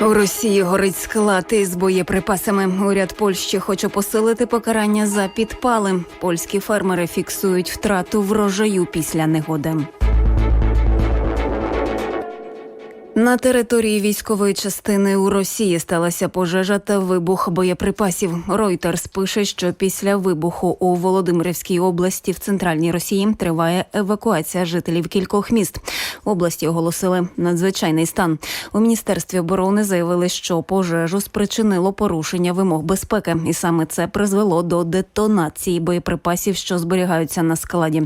У Росії горить склад із боєприпасами. Уряд Польщі хоче посилити покарання за підпали. Польські фермери фіксують втрату врожаю після негоди. На території військової частини у Росії сталася пожежа та вибух боєприпасів. Reuters пише, що після вибуху у Володимирівській області в центральній Росії триває евакуація жителів кількох міст. Області оголосили надзвичайний стан. У міністерстві оборони заявили, що пожежу спричинило порушення вимог безпеки, і саме це призвело до детонації боєприпасів, що зберігаються на складі.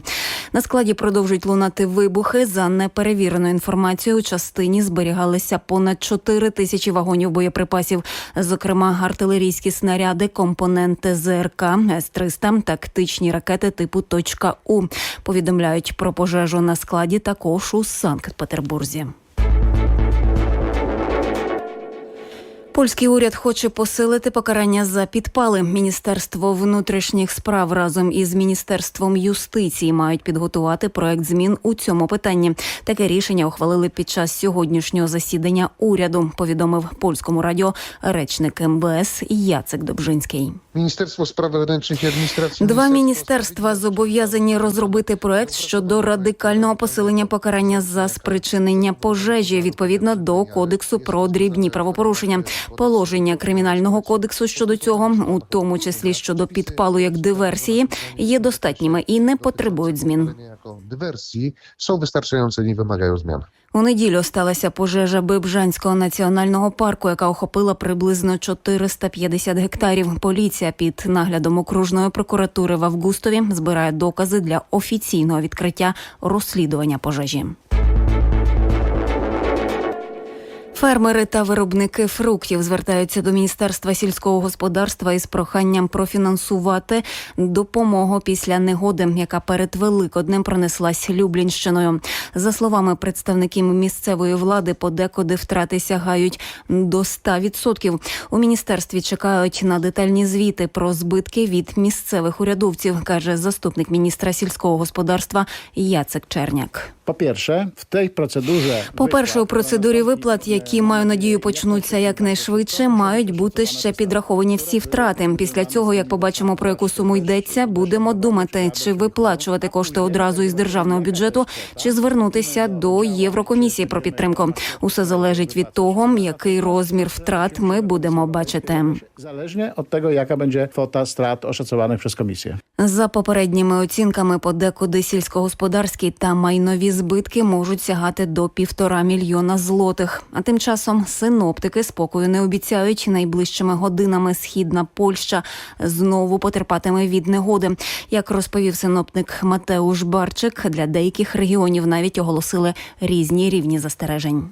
На складі продовжують лунати вибухи. За неперевіреною інформацією, у частині зберігалися понад 4 тисячі вагонів боєприпасів, зокрема артилерійські снаряди, компоненти ЗРК, С-300, тактичні ракети типу «Точка У». Повідомляють про пожежу на складі також у Санкт-Петербурзі. Польський уряд хоче посилити покарання за підпали. Міністерство внутрішніх справ разом із міністерством юстиції мають підготувати проект змін у цьому питанні. Таке рішення ухвалили під час сьогоднішнього засідання уряду. Повідомив польському радіо речник МВС Яцек Добжинський. Міністерство справ і адміністрації Два міністерства зобов'язані розробити проект щодо радикального посилення покарання за спричинення пожежі відповідно до кодексу про дрібні правопорушення. Положення кримінального кодексу щодо цього, у тому числі щодо підпалу як диверсії, є достатніми і не потребують змін. są wystarczające, nie wymagają. У неділю сталася пожежа Бибжанського національного парку, яка охопила приблизно 450 гектарів. Поліція під наглядом окружної прокуратури в Августові збирає докази для офіційного відкриття розслідування пожежі. Фермери та виробники фруктів звертаються до міністерства сільського господарства із проханням профінансувати допомогу після негоди, яка перед Великоднем пронеслась Люблінщиною. За словами представників місцевої влади, подекуди втрати сягають до 100%. У міністерстві чекають на детальні звіти про збитки від місцевих урядовців, каже заступник міністра сільського господарства Яцек Черняк. Po pierwsze, w tej procedurze. По перше, у процедурі виплат, які маю надію почнуться якнайшвидше, мають бути ще підраховані всі втрати. Після цього, як побачимо про яку суму йдеться, будемо думати, чи виплачувати кошти одразу із державного бюджету, чи звернутися до Єврокомісії про підтримку. Усе залежить від того, який розмір втрат ми будемо бачити. Zależnie od tego, jaka będzie kwota strat oszacowanych przez komisję. За попередніми оцінками, подекуди сільськогосподарські та майнові збитки можуть сягати до півтора мільйона злотих. А часом синоптики спокою не обіцяють. Найближчими годинами східна Польща знову потерпатиме від негоди. Як розповів синоптик Матеуш Барчик, для деяких регіонів навіть оголосили різні рівні застережень.